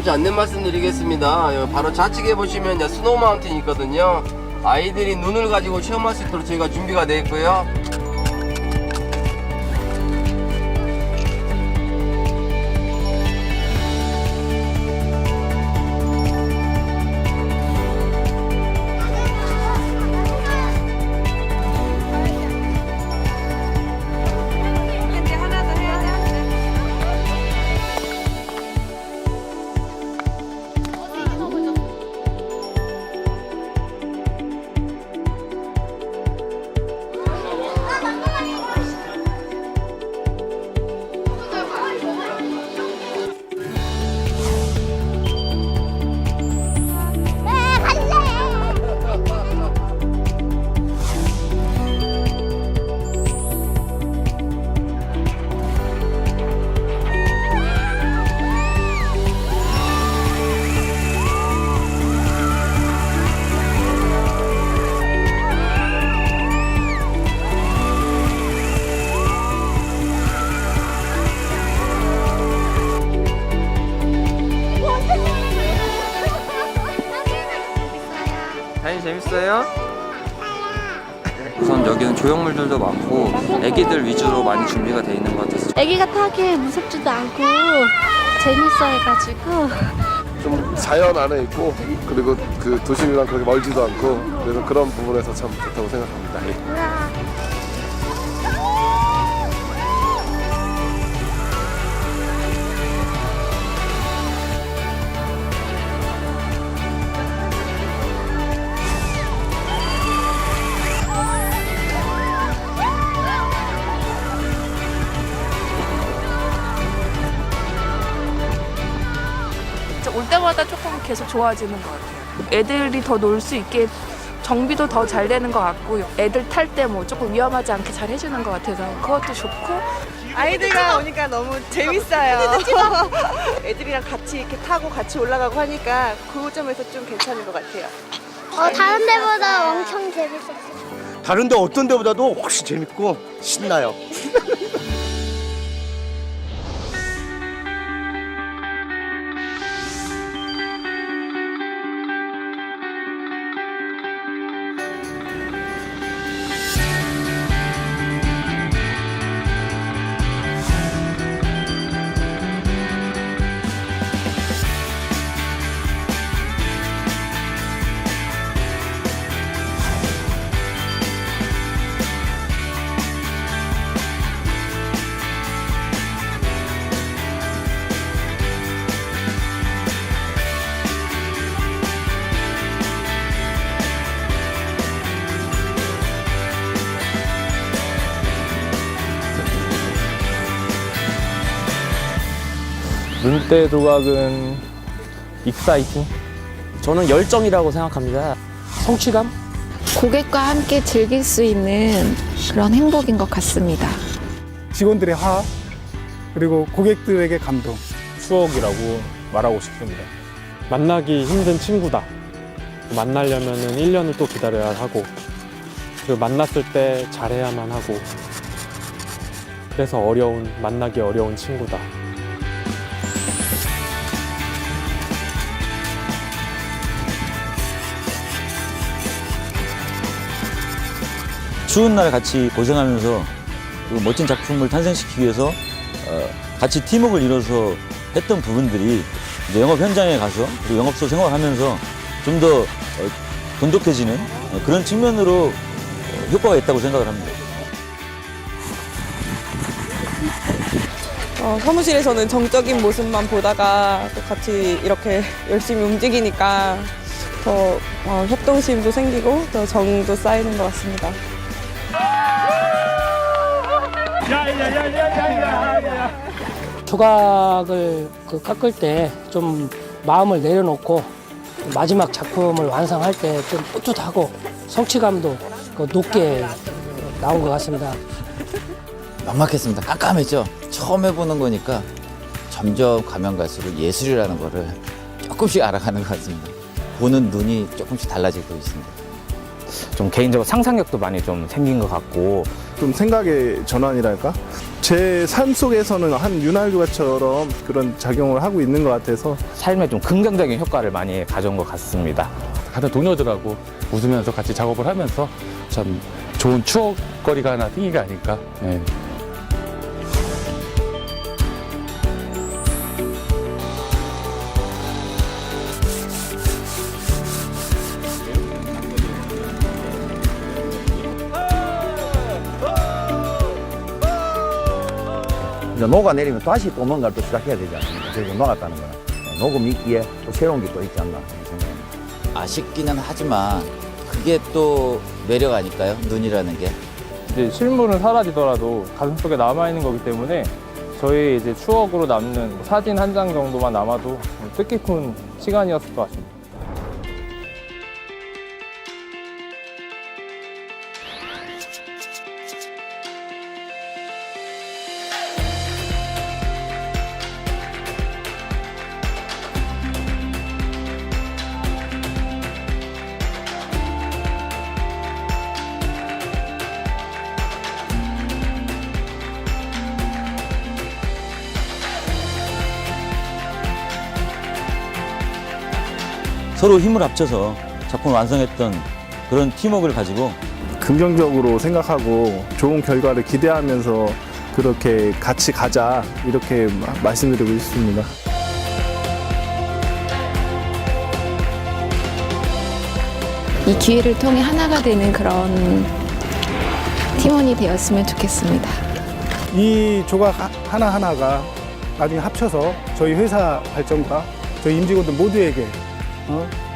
잠시 안내 말씀드리겠습니다. 여기 바로 좌측에 보시면 스노우 마운틴이 있거든요. 아이들이 눈을 가지고 체험할 수 있도록 저희가 준비가 되어 있고요. 재밌어요? 우선 여기는 조형물들도 많고 애기들 위주로 많이 준비가 돼 있는 것 같아서 애기가 타기에 무섭지도 않고 재밌어 해가지고 좀 자연 안에 있고 그리고 그 도심이랑 그렇게 멀지도 않고 그래서 그런 부분에서 참 좋다고 생각합니다. 계속 좋아지는 것 같아요. 애들이 더 놀 수 있게 정비도 더 잘 되는 것 같고 애들 탈 때 뭐 조금 위험하지 않게 잘 해주는 것 같아서 그것도 좋고 아이들이랑 오니까 너무 재밌어요. 애들이랑 같이 이렇게 타고 같이 올라가고 하니까 그 점에서 좀 괜찮은 것 같아요. 어, 다른 데보다 엄청 재밌었어요. 다른 데 어떤 데보다도 훨씬 재밌고 신나요. 눈대 조각은 익사이팅. 저는 열정이라고 생각합니다. 성취감? 고객과 함께 즐길 수 있는 그런 행복인 것 같습니다. 직원들의 화합 그리고 고객들에게 감동 추억이라고 말하고 싶습니다. 만나기 힘든 친구다. 만나려면 1년을 또 기다려야 하고, 그리고 만났을 때 잘해야만 하고, 그래서 어려운, 만나기 어려운 친구다. 추운 날 같이 고생하면서 그 멋진 작품을 탄생시키기 위해서 어, 같이 팀워크를 이뤄서 했던 부분들이 이제 영업 현장에 가서 그리고 영업소 생활하면서 좀 더 돈독해지는 그런 측면으로 어, 효과가 있다고 생각을 합니다. 어, 사무실에서는 정적인 모습만 보다가 또 같이 이렇게 열심히 움직이니까 더 어, 협동심도 생기고 더 정도 쌓이는 것 같습니다. 조각을 그 깎을 때 좀 마음을 내려놓고 마지막 작품을 완성할 때 좀 뿌듯하고 성취감도 그 높게 나온 것 같습니다. 막막했습니다. 깜깜했죠. 처음 해보는 거니까 점점 가면 갈수록 예술이라는 거를 조금씩 알아가는 것 같습니다. 보는 눈이 조금씩 달라지고 있습니다. 좀 개인적으로 상상력도 많이 좀 생긴 것 같고 좀 생각의 전환이랄까? 제 삶 속에서는 한 윤활유가처럼 그런 작용을 하고 있는 것 같아서 삶에 좀 긍정적인 효과를 많이 가져온 것 같습니다. 같은 동료들하고 웃으면서 같이 작업을 하면서 참 좋은 추억거리가 하나 생긴 게 아닐까. 예. 이제 녹아내리면 다시 또 뭔가를 또 시작해야 되지 않습니까? 그래서 녹았다는 거는 녹음 있기에 또 새로운 게 또 있지 않나 생각합니다. 아쉽기는 하지만 그게 또 매력 아닐까요? 눈이라는 게. 이제 실물은 사라지더라도 가슴 속에 남아있는 거기 때문에 저희 이제 추억으로 남는 사진 한 장 정도만 남아도 뜻깊은 시간이었을 것 같습니다. 서로 힘을 합쳐서 작품을 완성했던 그런 팀워크를 가지고 긍정적으로 생각하고 좋은 결과를 기대하면서 그렇게 같이 가자 이렇게 마- 말씀드리고 싶습니다. 이 기회를 통해 하나가 되는 그런 팀원이 되었으면 좋겠습니다. 이 조각 하- 하나하나가 나중에 합쳐서 저희 회사 발전과 저희 임직원들 모두에게 어,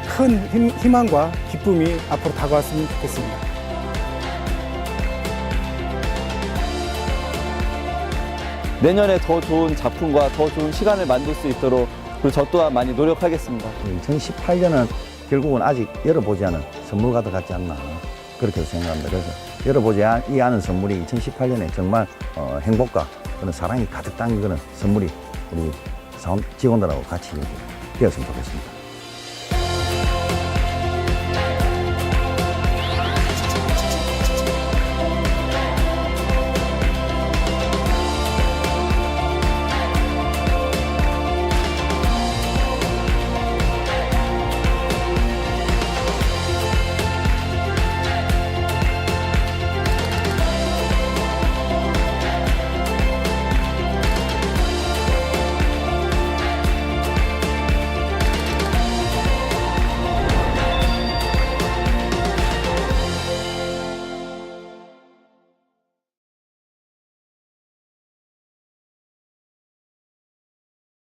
큰 힘, 희망과 기쁨이 앞으로 다가왔으면 좋겠습니다. 내년에 더 좋은 작품과 더 좋은 시간을 만들 수 있도록 그리고 저 또한 많이 노력하겠습니다. 2018년은 결국은 아직 열어보지 않은 선물과도 같지 않나 그렇게 생각합니다. 그래서 열어보지 이 않은 선물이 2018년에 정말 어, 행복과 그런 사랑이 가득 담긴 그런 선물이 우리 사원 직원들하고 같이 이렇게 되었으면 좋겠습니다.